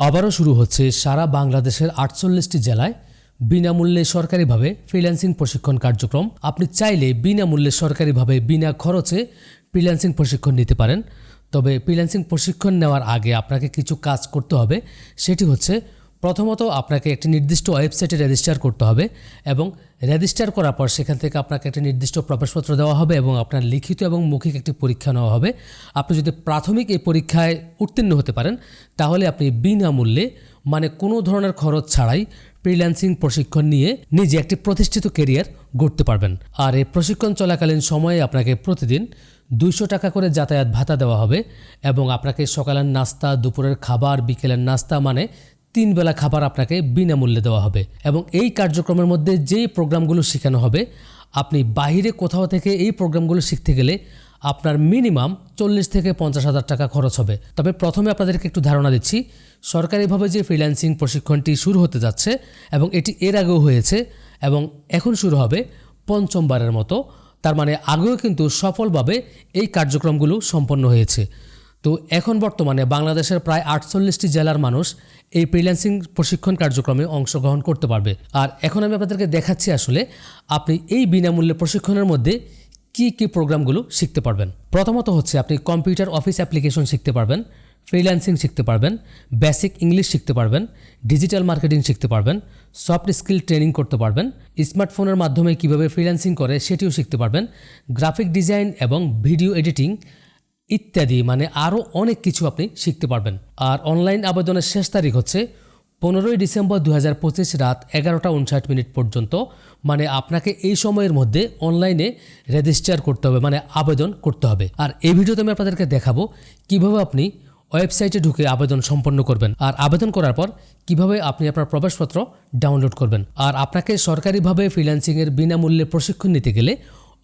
আবারও শুরু হচ্ছে সারা বাংলাদেশের আটচল্লিশটি জেলায় বিনামূল্যে সরকারিভাবে ফ্রিল্যান্সিং প্রশিক্ষণ কার্যক্রম। আপনি চাইলে বিনামূল্যে সরকারিভাবে বিনা খরচে ফ্রিল্যান্সিং প্রশিক্ষণ নিতে পারেন। তবে ফ্রিল্যান্সিং প্রশিক্ষণ নেওয়ার আগে আপনাকে কিছু কাজ করতে হবে। সেটি হচ্ছে প্রথমত আপনাকে একটি নির্দিষ্ট ওয়েবসাইটে রেজিস্টার করতে হবে এবং রেজিস্টার করার পর সেখান থেকে আপনাকে একটি নির্দিষ্ট প্রবেশপত্র দেওয়া হবে এবং আপনার লিখিত এবং মৌখিক একটি পরীক্ষা নেওয়া হবে। আপনি যদি প্রাথমিক এই পরীক্ষায় উত্তীর্ণ হতে পারেন, তাহলে আপনি বিনামূল্যে মানে কোনো ধরনের খরচ ছাড়াই ফ্রিল্যান্সিং প্রশিক্ষণ নিয়ে নিজে একটি প্রতিষ্ঠিত কেরিয়ার গড়তে পারবেন। আর এই প্রশিক্ষণ চলাকালীন সময়ে আপনাকে প্রতিদিন দুইশো টাকা করে যাতায়াত ভাতা দেওয়া হবে এবং আপনাকে সকালের নাস্তা, দুপুরের খাবার, বিকেলের নাস্তা মানে তিন বেলা খাবার আপনাকে বিনামূল্যে দেওয়া হবে এবং এই কার্যক্রমের মধ্যে যেই প্রোগ্রামগুলো শেখানো হবে, আপনি বাইরে কোথাও থেকে এই প্রোগ্রামগুলো শিখতে গেলে আপনার মিনিমাম চল্লিশ থেকে পঞ্চাশ হাজার টাকা খরচ হবে। তবে প্রথমে আপনাদেরকে একটু ধারণা দিচ্ছি, সরকারিভাবে যে ফ্রিল্যান্সিং প্রশিক্ষণটি শুরু হতে যাচ্ছে এবং এটি এর আগেও হয়েছে এবং এখন শুরু হবে পঞ্চমবারের মতো, তার মানে আগেও কিন্তু সফলভাবে এই কার্যক্রমগুলো সম্পন্ন হয়েছে। তো এখন বর্তমানে বাংলাদেশের প্রায় আটচল্লিশটি জেলার মানুষ এই ফ্রিল্যান্সিং প্রশিক্ষণ কার্যক্রমে অংশগ্রহণ করতে পারবে। আর এখন আমি আপনাদেরকে দেখাচ্ছি আসলে আপনি এই বিনামূল্যে প্রশিক্ষণের মধ্যে কি কি প্রোগ্রামগুলো শিখতে পারবেন। প্রথমত হচ্ছে আপনি কম্পিউটার অফিস অ্যাপ্লিকেশন শিখতে পারবেন ফ্রিল্যান্সিং শিখতে পারবেন বেসিক ইংলিশ শিখতে পারবেন ডিজিটাল মার্কেটিং শিখতে পারবেন সফট স্কিল ট্রেনিং করতে পারবেন স্মার্টফোনের মাধ্যমে কীভাবে ফ্রিল্যান্সিং করে সেটিও শিখতে পারবেন গ্রাফিক ডিজাইন এবং ভিডিও এডিটিং ইত্যাদি মানে আরও অনেক কিছু আপনি শিখতে পারবেন। আর অনলাইন আবেদনের শেষ তারিখ হচ্ছে পনেরোই ডিসেম্বর দু হাজার পঁচিশ রাত এগারোটা উনষাট মিনিট পর্যন্ত। মানে আপনাকে এই সময়ের মধ্যে অনলাইনে রেজিস্টার করতে হবে মানে আবেদন করতে হবে। আর এই ভিডিওতে আমি আপনাদেরকে দেখাবো কীভাবে আপনি ওয়েবসাইটে ঢুকে আবেদন সম্পন্ন করবেন আর আবেদন করার পর কীভাবে আপনি আপনার প্রবেশপত্র ডাউনলোড করবেন। আর আপনাকে সরকারিভাবে ফ্রিল্যান্সিংয়ের বিনামূল্যে প্রশিক্ষণ নিতে গেলে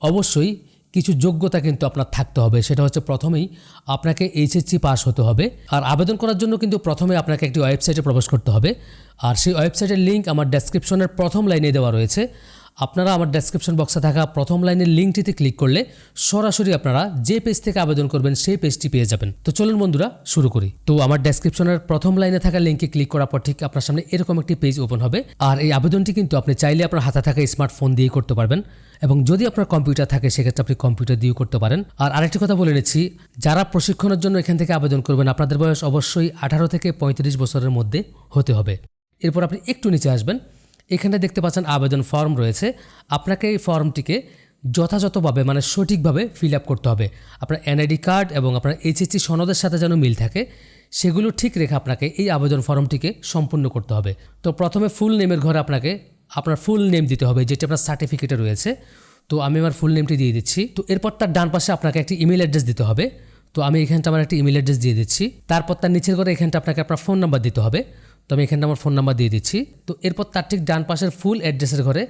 অবশ্যই কিছু যোগ্যতা কিন্তু আপনার থাকতে হবে। সেটা হচ্ছে প্রথমেই আপনাকে এইচএসসি পাস হতে হবে। আর আবেদন করার জন্য কিন্তু প্রথমে আপনাকে একটি ওয়েবসাইটে প্রবেশ করতে হবে। আর সেই ওয়েবসাইটের লিঙ্ক আমার ডেসক্রিপশনের প্রথম লাইনে দেওয়া রয়েছে। আপনারা আমার ডেসক্রিপশন বক্সে থাকা প্রথম লাইনের লিঙ্কটিতে ক্লিক করলে সরাসরি আপনারা যে পেজ থেকে আবেদন করবেন সেই পেজটি পেয়ে যাবেন। তো চলুন বন্ধুরা, শুরু করি। তো আমার ডেসক্রিপশনের প্রথম লাইনে থাকা লিঙ্কে ক্লিক করার পর ঠিক আপনার সামনে এরকম একটি পেজ ওপেন হবে। আর এই আবেদনটি কিন্তু আপনি চাইলে আপনার হাতে থাকা স্মার্টফোন দিয়ে করতে পারবেন। এবং যদি আপনার কম্পিউটার থাকে, সেক্ষেত্রে আপনি কম্পিউটার দিয়েও করতে পারেন। আর আরেকটি কথা বলে নিচ্ছি, যারা প্রশিক্ষণের জন্য এখান থেকে আবেদন করবেন, আপনাদের বয়স অবশ্যই আঠারো থেকে পঁয়ত্রিশ বছরের মধ্যে হতে হবে। এরপর আপনি একটু নিচে আসবেন। এখানে দেখতে পাচ্ছেন আবেদন ফর্ম রয়েছে। আপনাকে এই ফর্মটিকে যথাযথভাবে মানে সঠিকভাবে ফিল আপ করতে হবে। আপনার এনআইডি কার্ড এবং আপনার এইচএসসি সনদের সাথে যেন মিল থাকে, সেগুলো ঠিক রেখে আপনাকে এই আবেদন ফর্মটিকে সম্পূর্ণ করতে হবে। তো প্রথমে ফুল নেমের ঘরে আপনাকে আপনার ফুল নেম দিতে হবে, যেটি আপনার সার্টিফিকেটে রয়েছে। তো আমি আমার ফুল নেমটি দিয়ে দিচ্ছি। তো এরপর তার ডান পাশে আপনাকে একটি ইমেল অ্যাড্রেস দিতে হবে। তো আমি এখানটা আমার একটি ইমেল অ্যাড্রেস দিয়ে দিচ্ছি। তারপর তার নিচের ঘরে এখানটা আপনাকে আপনার ফোন নাম্বার দিতে হবে। তো আমি এখানটা আমার ফোন নাম্বার দিয়ে দিচ্ছি। তো এরপর তার ঠিক ডান পাশের ফুল অ্যাড্রেসের ঘরে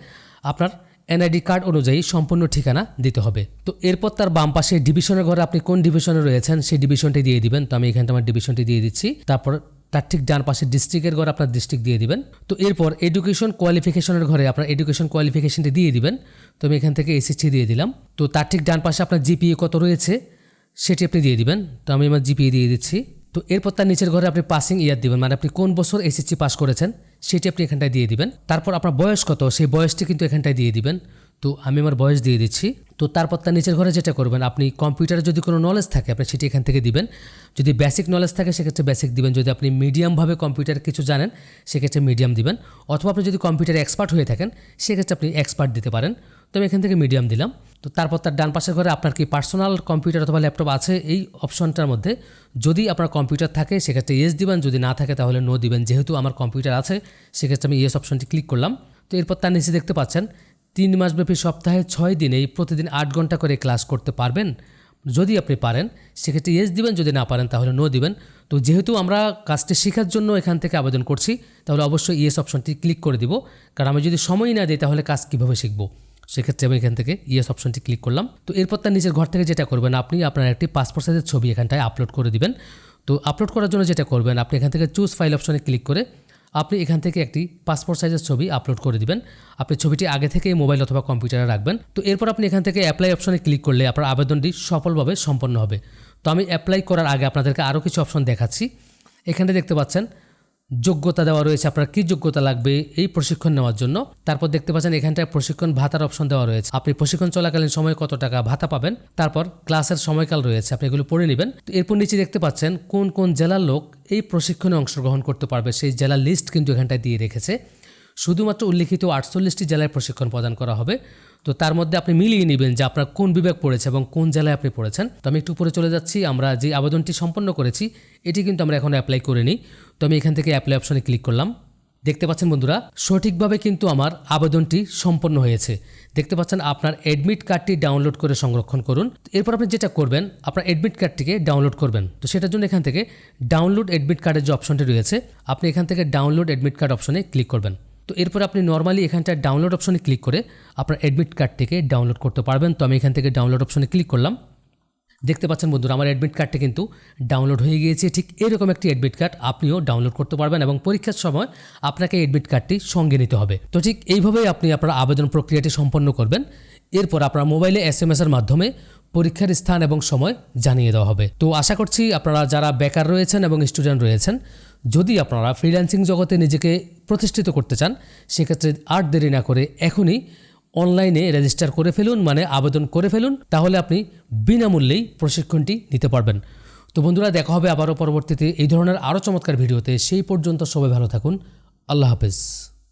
আপনার এনআইডি কার্ড অনুযায়ী সম্পূর্ণ ঠিকানা দিতে হবে। তো এরপর তার বাম পাশে ডিভিশনের ঘরে আপনি কোন ডিভিশনে রয়েছেন, সেই ডিভিশনটি দিয়ে দিবেন। তো আমি এখানটা আমার ডিভিশনটি দিয়ে দিচ্ছি। তারপর তার ঠিক ডান পাশে ডিস্ট্রিক্টের ঘরে আপনার ডিস্ট্রিক্ট দিয়ে দিবেন। তো এরপর এডুকেশন কোয়ালিফিকেশনের ঘরে আপনার এডুকেশন কোয়ালিফিকেশনটি দিয়ে দিবেন। তো আমি এখান থেকে এসএসসি দিয়ে দিলাম। তো তার ঠিক ডান পাশে আপনার জিপিএ কত রয়েছে, সেটি আপনি দিয়ে দিবেন। তো আমি আমার জিপিএ দিয়ে দিচ্ছি। তো এরপর তার নিচের ঘরে আপনি পাসিং ইয়ার দিবেন। মানে আপনি কোন বছর এসএসসি পাস করেছেন, সেটি আপনি এখানটায় দিয়ে দিবেন। তারপর আপনার বয়স কত, সেই বয়সটি কিন্তু এখানটায় দিয়ে দিবেন। তো আমি আমার বয়স দিয়ে দিচ্ছি। তো তারপর তার নিচের ঘরে যেটা করবেন, আপনি কম্পিউটারে যদি কোনো নলেজ থাকে, আপনি সেটি এখান থেকে দিবেন। যদি বেসিক নলেজ থাকে, সেক্ষেত্রে বেসিক দিবেন। যদি আপনি মিডিয়ামভাবে কম্পিউটার কিছু জানেন, সেক্ষেত্রে মিডিয়াম দিবেন। অথবা আপনি যদি কম্পিউটারে এক্সপার্ট হয়ে থাকেন, সেক্ষেত্রে আপনি এক্সপার্ট দিতে পারেন। তো আমি এখান থেকে মিডিয়াম দিলাম। তো তারপর তার ডান পাশের ঘরে আপনার কি পার্সোনাল কম্পিউটার অথবা ল্যাপটপ আছে? এই অপশনটার মধ্যে যদি আপনার কম্পিউটার থাকে, সেক্ষেত্রে ইয়েস দিবেন। যদি না থাকে, তাহলে নো দিবেন। যেহেতু আমার কম্পিউটার আছে, সেক্ষেত্রে আমি ইয়েস অপশনটি ক্লিক করলাম। তো এরপর তার নিচে দেখতে পাচ্ছেন তিন মাসব্যাপী সপ্তাহে ছয় দিনেই প্রতিদিন আট ঘণ্টা করে ক্লাস করতে পারবেন। যদি আপনি পারেন, সেক্ষেত্রে ইয়েস দিবেন, যদি না পারেন, তাহলে নো দিবেন। তো যেহেতু আমরা কাজটি শেখার জন্য এখান থেকে আবেদন করছি, তাহলে অবশ্যই ইয়েস অপশনটি ক্লিক করে দিব। কারণ আমি যদি সময় না দিই, তাহলে কাজ কীভাবে শিখব? সেক্ষেত্রে আমি এখান থেকে ইয়েস অপশনটি ক্লিক করলাম। তো এরপর তার নিজের ঘর থেকে যেটা করবেন, আপনি আপনার একটি পাসপোর্ট সাইজের ছবি এখানটায় আপলোড করে দিবেন। তো আপলোড করার জন্য যেটা করবেন, আপনি এখান থেকে চুজ ফাইল অপশনে ক্লিক করে আপনি এখান থেকে একটি পাসপোর্ট সাইজের ছবি আপলোড করে দিবেন। আপনি ছবিটি আগে থেকে মোবাইল অথবা কম্পিউটারে রাখবেন। তো এরপর আপনি এখান থেকে অ্যাপ্লাই অপশনে ক্লিক করলে আপনার আবেদনটি সফলভাবে সম্পন্ন হবে। তো আমি অ্যাপ্লাই করার আগে আপনাদেরকে আরও কিছু অপশন দেখাচ্ছি। এখানে দেখতে পাচ্ছেন যোগ্যতা দেওয়া রয়েছে। আপনার কি যোগ্যতা লাগবে এই প্রশিক্ষণ নেওয়ার জন্য? তারপর দেখতে পাচ্ছেন এখানটায় প্রশিক্ষণ ভাতার অপশন দেওয়া রয়েছে। আপনি প্রশিক্ষণ চলাকালীন সময়ে কত টাকা ভাতা পাবেন? তারপর ক্লাসের সময়কাল রয়েছে, আপনি এগুলো পড়ে নেবেন। এরপর নিচে দেখতে পাচ্ছেন কোন কোন জেলার লোক এই প্রশিক্ষণে অংশগ্রহণ করতে পারবে। সেই জেলার লিস্ট কিন্তু এখানটায় দিয়ে রেখেছে। শুধুমাত্র উল্লিখিত আটচল্লিশটি জেলায় প্রশিক্ষণ প্রদান করা হবে। তো তার মধ্যে আপনি মিলিয়ে নেবেন যে আপনার কোন বিভাগ পড়েছে এবং কোন জেলায় আপনি পড়েছেন। তো আমি একটু উপরে চলে যাচ্ছি, আমরা যে আবেদনটি সম্পন্ন করেছি, এটি কিন্তু আমরা এখন অ্যাপ্লাই করে নিই তো আমি এখান থেকে অ্যাপ্লাই অপশনে ক্লিক করলাম। দেখতে পাচ্ছেন বন্ধুরা, সঠিকভাবে কিন্তু আমার আবেদনটি সম্পন্ন হয়েছে। দেখতে পাচ্ছেন আপনার অ্যাডমিট কার্ডটি ডাউনলোড করে সংরক্ষণ করুন। এরপর আপনি যেটা করবেন, আপনার অ্যাডমিট কার্ডটিকে ডাউনলোড করবেন। তো সেটার জন্য এখান থেকে ডাউনলোড অ্যাডমিট কার্ডের যে অপশনটি রয়েছে, আপনি এখান থেকে ডাউনলোড অ্যাডমিট কার্ড অপশনে ক্লিক করবেন। তো এরপর আপনি নর্মালি এখানটা ডাউনলোড অপশনে ক্লিক করে আপনার অ্যাডমিট কার্ডটিকে ডাউনলোড করতে পারবেন। তো আমি এখান থেকে ডাউনলোড অপশনে ক্লিক করলাম। দেখতে পাচ্ছেন বন্ধুরা, আমার অ্যাডমিট কার্ডটা কিন্তু ডাউনলোড হয়ে গিয়েছে। ঠিক এরকম একটি অ্যাডমিট কার্ড আপনিও ডাউনলোড করতে পারবেন এবং পরীক্ষার সময় আপনাকে অ্যাডমিট কার্ডটি সঙ্গে নিতে হবে। তো ঠিক এইভাবেই আপনি আপনার আবেদন প্রক্রিয়াটি সম্পন্ন করবেন। এরপর আপনার মোবাইলে এস এম এর মাধ্যমে পরীক্ষার স্থান এবং সময় জানিয়ে দেওয়া হবে। তো আশা করছি আপনারা যারা বেকার রয়েছেন এবং স্টুডেন্ট রয়েছেন, যদি আপনারা ফ্রিল্যান্সিং জগতে নিজেকে প্রতিষ্ঠিত করতে চান, সেক্ষেত্রে আর দেরি না করে এখনই অনলাইনে রেজিস্টার করে ফেলুন মানে আবেদন করে ফেলুন, তাহলে আপনি বিনামূল্যেই প্রশিক্ষণটি নিতে পারবেন। তো বন্ধুরা, দেখা হবে আবারও পরবর্তীতে। এই ধরনের আরও চমৎকার ভিডিওতে। সেই পর্যন্ত সবাই ভালো থাকুন। আল্লাহ হাফেজ।